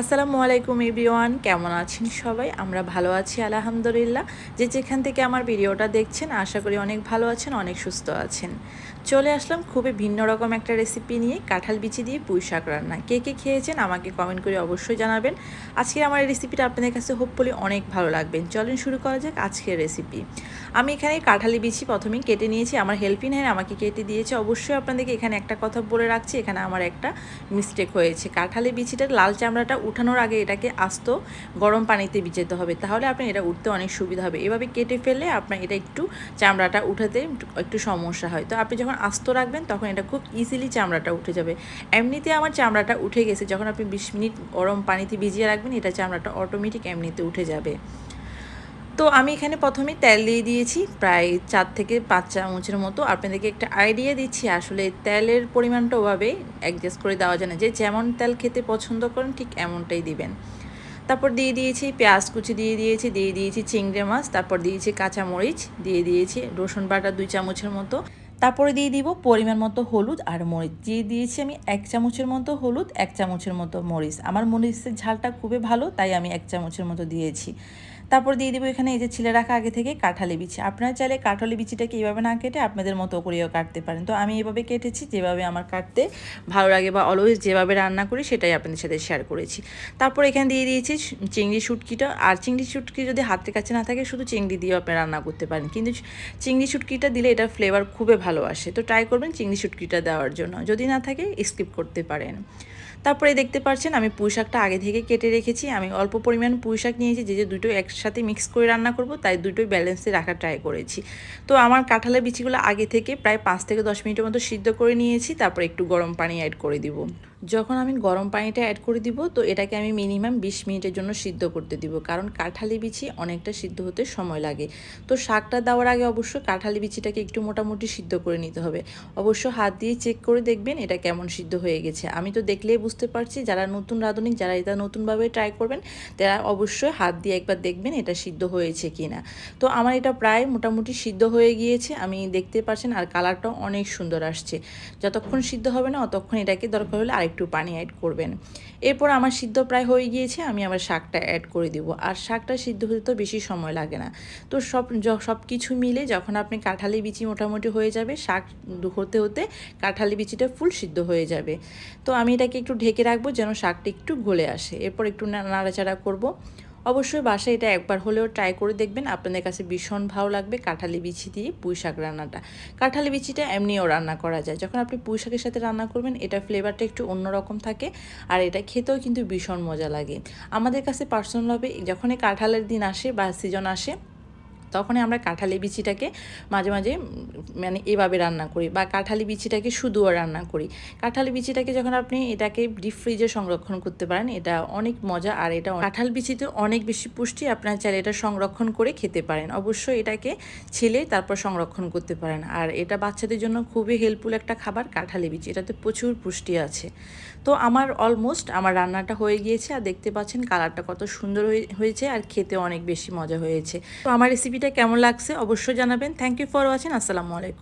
আসসালামু আলাইকুম এভরিওয়ান, কেমন আছেন সবাই? আমরা ভালো আছি, আলহামদুলিল্লাহ। যে যেখান থেকে আমার ভিডিওটা দেখছেন, আশা করি অনেক ভালো আছেন, অনেক সুস্থ আছেন। চলে আসলাম খুবই ভিন্ন রকম একটা রেসিপি নিয়ে, কাঁঠাল বিচি দিয়ে পুঁই শাক রান্না। কে কে খেয়েছেন আমাকে কমেন্ট করে অবশ্যই জানাবেন। আজকে আমার এই রেসিপিটা আপনাদের কাছে হোপফুলি অনেক ভালো লাগবেন চলেন শুরু করা যাক আজকের রেসিপি আমি এখানে কাঁঠালি বিচি প্রথমেই কেটে নিয়েছি, আমার হেল্পিং হ্যান্ড আমাকে কেটে দিয়েছে। অবশ্যই আপনাদেরকে এখানে একটা কথা বলে রাখছি, এখানে আমার একটা মিস্টেক হয়েছে। কাঁঠালি বিচিটার লাল চামড়াটা উঠানোর আগে এটাকে আস্ত গরম পানিতে ভিজাতে হবে। তাহলে আপনার এটা উঠতে অনেক সুবিধা হবে। এভাবে কেটে ফেলে আপনার এটা একটু চামড়াটা উঠাতে একটু সমস্যা হয়। তো আপনি যখন আস্ত রাখবেন, তখন এটা খুব ইজিলি চামড়াটা উঠে যাবে। এমনিতে আমার চামড়াটা উঠে গেছে। যখন আপনি বিশ মিনিট গরম পানিতে ভিজিয়ে রাখবেন, এটা চামড়াটা অটোমেটিক এমনিতে উঠে যাবে। তো আমি এখানে প্রথমে তেল দিয়ে দিয়েছি প্রায় চার থেকে পাঁচ চামচের মতো। আপনাদেরকে একটা আইডিয়া দিচ্ছি, আসলে তেলের পরিমাণটা ওভাবে অ্যাডজাস্ট করে দেওয়া যায় না। যে যেমন তেল খেতে পছন্দ করেন, ঠিক এমনটাই দিবেন। তারপর দিয়ে দিয়েছি পেঁয়াজ কুচি দিয়ে দিয়েছি দিয়ে দিয়েছি চিংড়ি মাছ, তারপর দিয়েছি কাঁচামরিচ, দিয়ে দিয়েছি রসুন বাটা দুই চামচের মতো। তারপরে দিয়ে দিব পরিমাণ মতো হলুদ আর মরিচ। দিয়ে দিয়েছি আমি এক চামচের মতো হলুদ, এক চামচের মতো মরিচ। আমার মরিচের ঝালটা খুবই ভালো, তাই আমি এক চামচের মতো দিয়েছি। তারপর দিয়ে দিব এখানে এই যে ছিলে রাখা আগে থেকে কাঁঠালি বিচি। আপনারা চাইলে কাঁঠালি বিচিটাকে এইভাবে না কেটে আপনাদের মতো করেও কাটতে পারেন। তো আমি এভাবে কেটেছি, যেভাবে আমার কাটতে ভালো লাগে বা অলওয়েজ যেভাবে রান্না করি সেটাই আপনাদের সাথে শেয়ার করেছি। তারপর এখানে দিয়ে দিয়েছি চিংড়ি শুটকিটা। আর চিংড়ি শুটকি যদি হাতের কাছে না থাকে শুধু চিংড়ি দিয়েও আপনি রান্না করতে পারেন। কিন্তু চিংড়ি শুটকিটা দিলে এটার ফ্লেভার খুবই ভালো আসে। তো ট্রাই করবেন চিংড়ি শুটকিটা দেওয়ার জন্য। যদি না থাকে স্কিপ করতে পারেন। তারপরে দেখতে পাচ্ছেন আমি পুঁই শাকটা আগে থেকে কেটে রেখেছি। আমি অল্প পরিমাণ পুঁই শাক নিয়েছি, যে যে দুটো একসাথে মিক্স করে রান্না করব, তাই দুটোই ব্যালেন্সে রাখার ট্রাই করেছি। তো আমার কাঁঠালের বিচিগুলো আগে থেকে প্রায় পাঁচ থেকে দশ মিনিটের মতো সিদ্ধ করে নিয়েছি, তারপর একটু গরম পানি অ্যাড করে দিব। যখন আমি গরম পানিটা অ্যাড করে দিব, তো এটাকে আমি মিনিমাম বিশ মিনিটের জন্য সিদ্ধ করতে দিব। কারণ কাঁঠালি বিচি অনেকটা সিদ্ধ হতে সময় লাগে। তো শাকটা দেওয়ার আগে অবশ্যই কাঁঠালি বিচিটাকে একটু মোটামুটি সিদ্ধ করে নিতে হবে। অবশ্য হাত দিয়ে চেক করে দেখবেন এটা কেমন সিদ্ধ হয়ে গেছে। আমি তো দেখলেই বুঝতে পারছি, যারা নতুন রাঁধুনি যারা এটা নতুনভাবে ট্রাই করবেন, তারা অবশ্যই হাত দিয়ে একবার দেখবেন এটা সিদ্ধ হয়েছে কি না তো আমার এটা প্রায় মোটামুটি সিদ্ধ হয়ে গিয়েছে, আমি দেখতে পাচ্ছেন আর কালারটাও অনেক সুন্দর আসছে। যতক্ষণ সিদ্ধ হবে না অতক্ষণ এটাকে দরকার হলে আরেকটু পানি অ্যাড করবেন। এরপর আমার সিদ্ধ প্রায় হয়ে গিয়েছে, আমি আমার শাকটা অ্যাড করে দিব। আর শাকটা সিদ্ধ হতে তো বেশি সময় লাগে না। তো সব সব কিছু মিলে যখন আপনি কাঁঠালি বিচি মোটামুটি হয়ে যাবে, শাক হতে হতে কাঁঠালি বিচিটা ফুল সিদ্ধ হয়ে যাবে। তো আমি এটাকে একটু ঢেকে রাখব যেন শাকটা একটু গলে আসে। এরপর একটু নাড়াচাড়া করব। অবশ্যই বাসায় এটা একবার হলেও ট্রাই করে দেখবেন। আপনাদের কাছে ভীষণ ভালো লাগবে কাঁঠালি বিচি দিয়ে পুঁই শাক রান্নাটা। কাঁঠালি বিচিটা এমনিও রান্না করা যায়। যখন আপনি পুঁই শাকের সাথে রান্না করবেন, এটা ফ্লেভারটা একটু অন্যরকম থাকে আর এটা খেতেও কিন্তু ভীষণ মজা লাগে। আমাদের কাছে পার্সোনালভাবে যখনই কাঁঠালের দিন আসে বা সিজন আসে তখনই আমরা কাঁঠালি বিচিটাকে মাঝে মাঝে মানে এভাবে রান্না করি বা কাঁঠালি বিচিটাকে শুধুও রান্না করি। কাঁঠালি বিচিটাকে যখন আপনি এটাকে ডিপ ফ্রিজে সংরক্ষণ করতে পারেন, এটা অনেক মজা আর এটা কাঁঠাল বিচিতে অনেক বেশি পুষ্টি আপনার চাইলে এটা সংরক্ষণ করে খেতে পারেন। অবশ্যই এটাকে ছেলে তারপর সংরক্ষণ করতে পারেন। আর এটা বাচ্চাদের জন্য খুবই হেল্পফুল একটা খাবার কাঁঠালি বিচি। এটাতে প্রচুর পুষ্টি আছে। তো আমার অলমোস্ট আমার রান্নাটা হয়ে গিয়েছে আর দেখতে পাচ্ছেন কালারটা কত সুন্দর হয়েছে আর খেতে অনেক বেশি মজা হয়েছে। তো আমার রেসিপি রেসিপিটা কেমন লাগছে অবশ্যই জানাবেন। থ্যাংক ইউ ফর ওয়াচিং আসসালামু আলাইকুম।